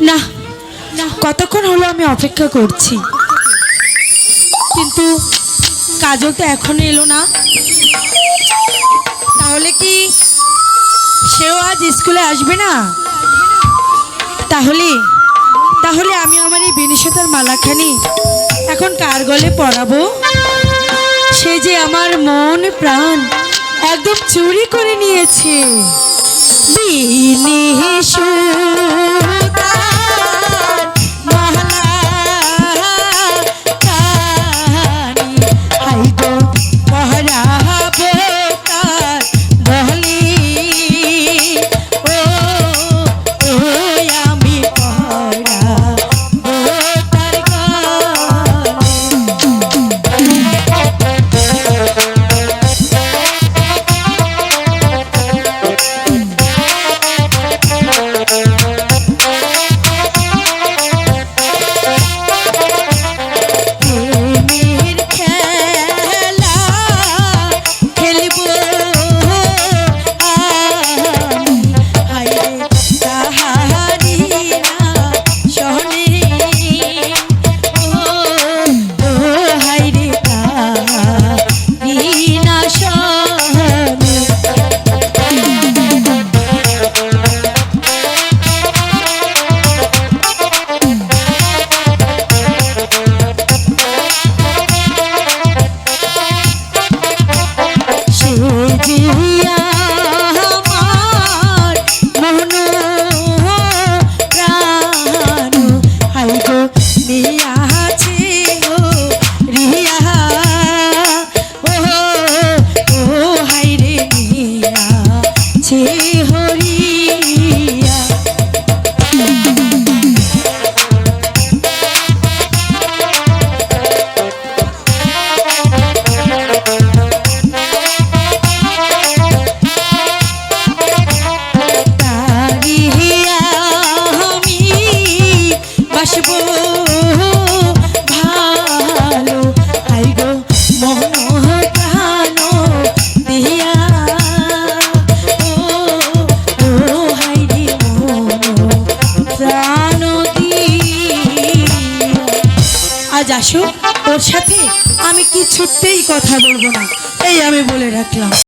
না না। কতক্ষণ হলো আমি অপেক্ষা করছি? কিন্তু কাজল তো এখনও এলো না। তাহলে কি সেও আজ স্কুলে আসবে না? তাহলে তাহলে আমি আমার এই বেনিশতার মালাখানি এখন কার গলে পরাবো? সে যে আমার মন প্রাণ একদম চুরি করে নিয়েছে। বিনিশুতার সে আজ আসো ওর সাথে আমি কিছুতেই কথা বলব না। এই আমি বলে রাখলাম।